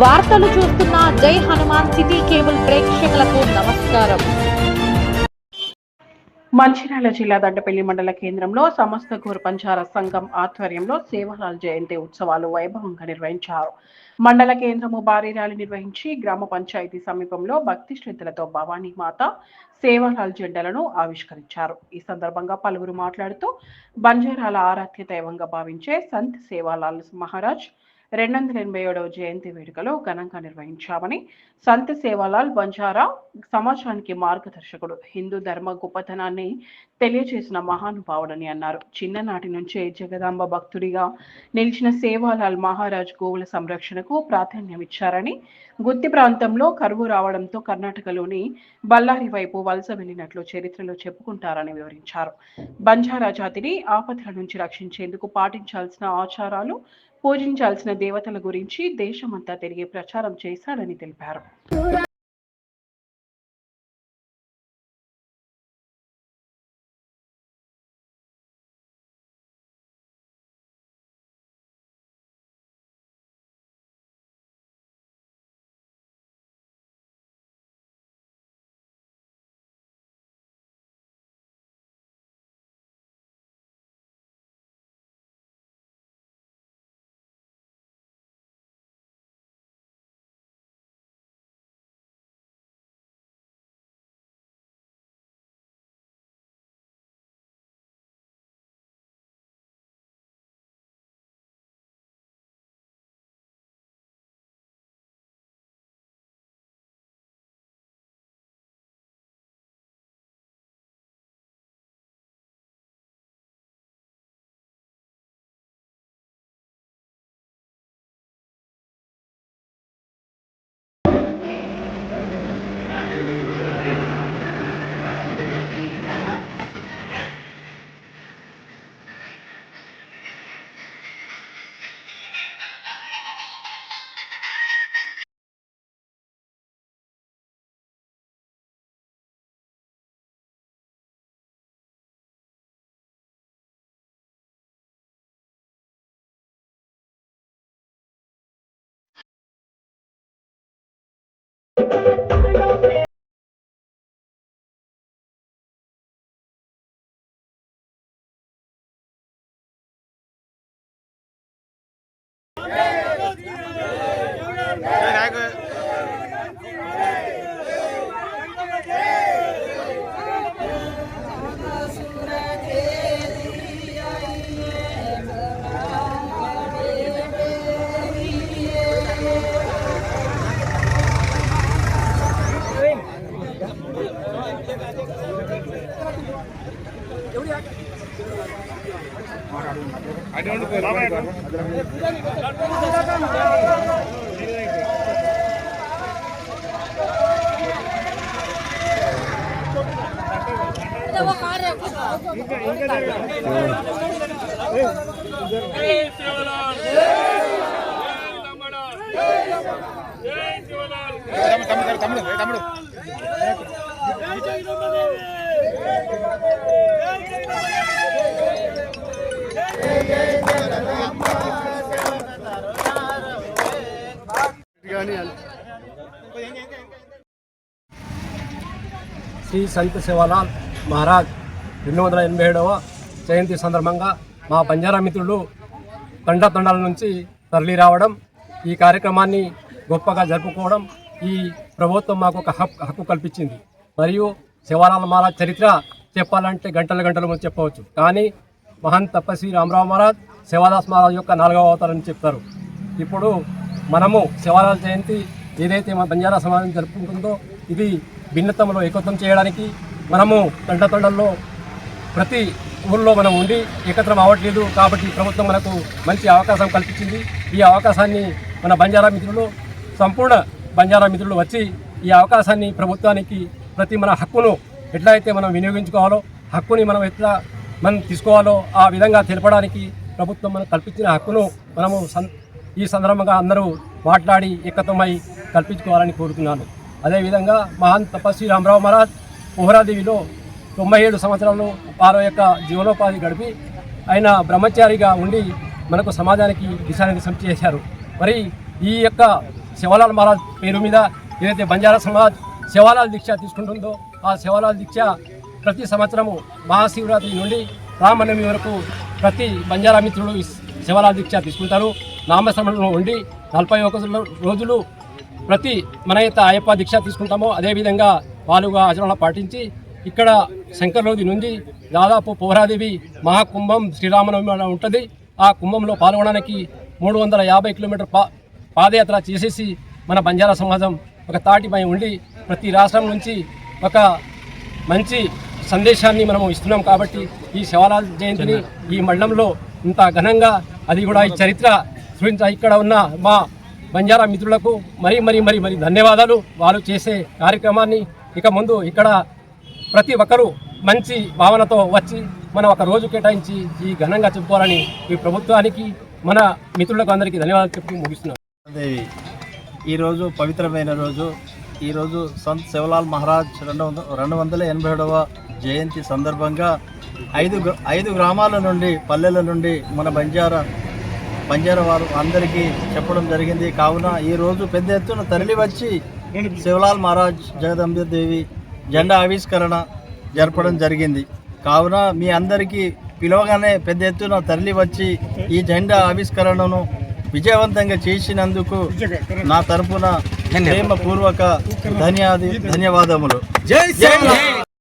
వార్తలు చూస్తున్న జై హనుమాన్ సిటీ కేబుల్ ప్రేక్షకులకు నమస్కారం. మంచిర్యాల జిల్లా దండపల్లి మండల కేంద్రంలో సమస్త గోర్ పంచార సంఘం ఆధ్వర్యంలో సేవలాల్ జయంతి ఉత్సవాలు వైభవంగా నిర్వహించారు. మండల కేంద్రము భారీ ర్యాలీ నిర్వహించి గ్రామ పంచాయతీ సమీపంలో భక్తి శ్రద్ధలతో భవానీ మాత సేవలాల్ జెండాలను ఆవిష్కరించారు. ఈ సందర్భంగా పలువురు మాట్లాడుతూ బంజారాల ఆరాధ్య దైవంగా భావించే సంత్ సేవాలాల్ మహారాజ్ రెండు వందల ఎనభై ఏడవ జయంతి వేడుకలో ఘనంగా నిర్వహించామని సంత సేవాలాల్ బంజారా సమాజానికి మార్గదర్శకుడు. హిందూ ధర్మ గొప్పతనాన్ని తెలియజేసిన మహానుభావుడని అన్నారు. చిన్ననాటి నుంచే జగదాంబ భక్తుడిగా నిలిచిన సేవాలాల్ మహారాజ్ గోవుల సంరక్షణకు ప్రాధాన్యం ఇచ్చారని గుత్తి ప్రాంతంలో కరువు రావడంతో కర్ణాటకలోని బళ్ళారి వైపు వలస వెళ్ళినట్లు చరిత్రలో చెప్పుకుంటారని వివరించారు. బంజారా జాతిని ఆపదల నుంచి రక్షించేందుకు పాటించాల్సిన ఆచారాలు పూజించాల్సిన దేవతల గురించి దేశమంతా తిరిగి ప్రచారం చేశాడని తెలిపారు. తమ్ముడు తమ్ముడు తమ్ముడు శ్రీ సంత శివలాల్ మహారాజ్ రెండు వందల ఎనభై ఏడవ జయంతి సందర్భంగా మా బంజారా మిత్రులు తండాతండాల నుంచి తరలి రావడం ఈ కార్యక్రమాన్ని గొప్పగా జరుపుకోవడం ఈ ప్రభుత్వం మాకు ఒక హక్కు హక్కు కల్పించింది. మరియు శివలాల్ మహారాజ్ చరిత్ర చెప్పాలంటే గంటల గంటలు మనం చెప్పవచ్చు. కానీ మహాన్ తపస్వి రామరావు మహారాజ్ శివదాస్ మహారాజ్ యొక్క నాలుగవ అవతారం చెప్తారు. ఇప్పుడు మనము శివలాల్ జయంతి ఏదైతే మన బంజారా సమాజం జరుపుకుంటుందో ఇది భిన్నత్వంలో ఏకత్వం చేయడానికి మనము తండతండల్లో ప్రతి ఊళ్ళో మనం ఉండి ఏకత్రం అవ్వట్లేదు కాబట్టి ప్రభుత్వం మనకు మంచి అవకాశం కల్పించింది. ఈ అవకాశాన్ని మన బంజారా మిత్రులు సంపూర్ణ బంజారా మిత్రులు వచ్చి ఈ అవకాశాన్ని ప్రభుత్వానికి ప్రతి మన హక్కును ఎట్లా అయితే మనం వినియోగించుకోవాలో హక్కుని మనం ఎట్లా మనం తీసుకోవాలో ఆ విధంగా తెలపడానికి ప్రభుత్వం మనకు కల్పించిన హక్కును మనము ఈ సందర్భంగా అందరూ మాట్లాడి ఏకత్వమై కల్పించుకోవాలని కోరుతున్నాను. అదేవిధంగా మహాన్ తపస్వి రామరావు మహారాజ్ పోహరాదేవిలో తొంభై ఏడు సంవత్సరాలు వారి యొక్క జీవనోపాధి గడిపి ఆయన బ్రహ్మచారిగా ఉండి మనకు సమాజానికి దిశానిర్దేశం చేశారు. మరి ఈ యొక్క శివలాల్ మహారాజ్ పేరు మీద ఏదైతే బంజారా సమాజ్ శివలాల్ దీక్ష తీసుకుంటుందో ఆ శివలాల్ దీక్ష ప్రతి సంవత్సరము మహాశివరాత్రి నుండి రామనవమి వరకు ప్రతి బంజారా మిత్రులు శివరా దీక్ష తీసుకుంటారు. నామస్మరణలో ఉండి నలభై ఒక రోజులు ప్రతి మనయత అయ్యప్ప దీక్ష తీసుకుంటామో అదేవిధంగా వాళ్ళుగా ఆచరణ పాటించి ఇక్కడ శంకరలోది నుండి దాదాపు పౌరాదేవి మహాకుంభం శ్రీరామనవమి ఉంటుంది. ఆ కుంభంలో పాల్గొనడానికి మూడు వందల యాభై కిలోమీటర్ పా పాదయాత్ర చేసేసి మన బంజారా సమాజం ఒక తాటిపై ఉండి ప్రతి రాష్ట్రం నుంచి ఒక మంచి సందేశాన్ని మనము ఇస్తున్నాం కాబట్టి ఈ శివలాల్ జయంతిని ఈ మండలంలో ఇంత ఘనంగా అది కూడా ఈ చరిత్ర గురించి ఇక్కడ ఉన్న మా బంజారా మిత్రులకు మరీ మరీ మరీ మరీ ధన్యవాదాలు. వాళ్ళు చేసే కార్యక్రమాన్ని ఇక ముందు ఇక్కడ ప్రతి ఒక్కరూ మంచి భావనతో వచ్చి మనం ఒక రోజు కేటాయించి ఈ ఘనంగా చెప్పుకోవాలని ఈ ప్రభుత్వానికి మన మిత్రులకు అందరికీ ధన్యవాదాలు చెప్పి ముగిస్తున్నాం. ఈరోజు పవిత్రమైన రోజు. ఈరోజు సంత్ శివలాల్ మహారాజ్ రెండు వంద రెండు వందల ఎనభై ఏడవ జయంతి సందర్భంగా ఐదు ఐదు గ్రామాల నుండి పల్లెల నుండి మన బంజారా బంజారా వారు అందరికీ చెప్పడం జరిగింది. కావున ఈరోజు పెద్ద ఎత్తున తరలి వచ్చి శివలాల్ మహారాజ్ జగదంబ దేవి జెండా ఆవిష్కరణ జరపడం జరిగింది. కావున మీ అందరికీ పిలవగానే పెద్ద ఎత్తున తరలి వచ్చి ఈ జెండా ఆవిష్కరణను విజయవంతంగా చేసినందుకు నా తరపున ప్రేమపూర్వక ధన్యాది ధన్యవాదములు. జై